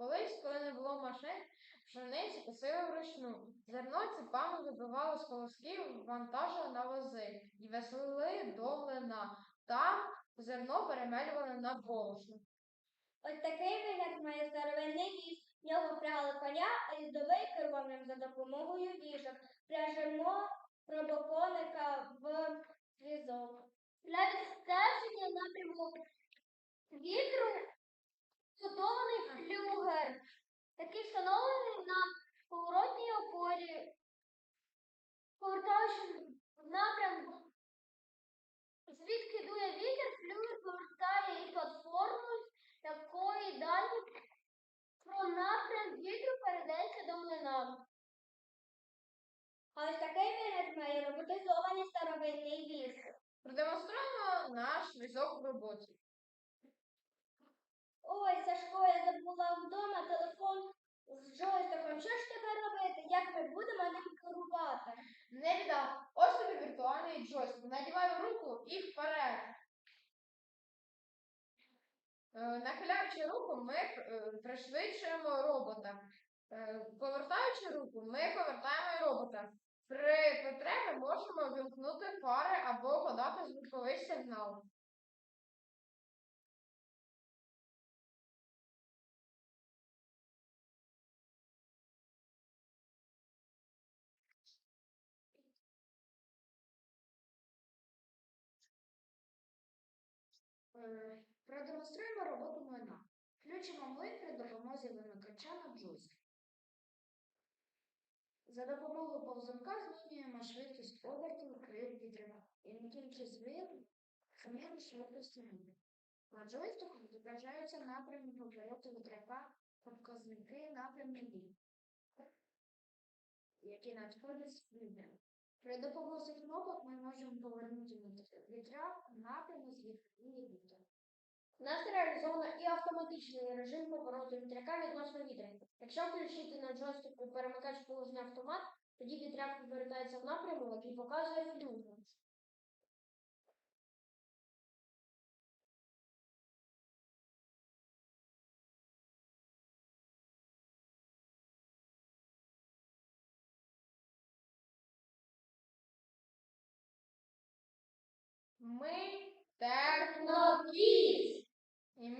Колись, коли не було машин, пшениці косили вручну. Зерно ціпами вибивали з колосків, вантажили на вози і везли до млина. Там зерно перемелювали на борошно. Ось такий вигляд має старовинний віз. Нього впрягали коня, а їздовий керував ним за допомогою віжок. Пряжемо пробоконика в візок. Для відстеження напрямку вітру до млина. А ось такий вигляд має роботизований старовинний віз. Продемонструємо наш візок в роботі. Ой, Сашко, я забула вдома телефон з джойстиком. Що ж тепер робити? Як ми будемо ним керувати? Не біда. Ось тобі віртуальний джойстик. Надівай в руку і вперед. Е, Нахиляючи руку, ми е, пришвидшуємо робота. Е, Повертаючи руку, ми повертаємо робота. При потребі можемо вімкнути фари або подати звуковий сигнал. Е, Продемонструємо роботу млина. Включимо млин при допомозі вимикача на джойстик. За допомогою повзунка змінюємо швидкість обертів крил вітрила і не кінчи звір зміни швидкості млина. На джойстику відображаються напрямі повороту та показники напряму дій, які надходять з вітря. При допомозі кнопок ми можемо повернути вітряк в напряму з вітря вітер. У нас реалізовано і автоматичний режим повороту вітряка відносно вітря. Якщо включити на джойстику перемикач положення автомат, тоді вітряк повертається в напряму, який показує флюгер. Ми технокіс. І ми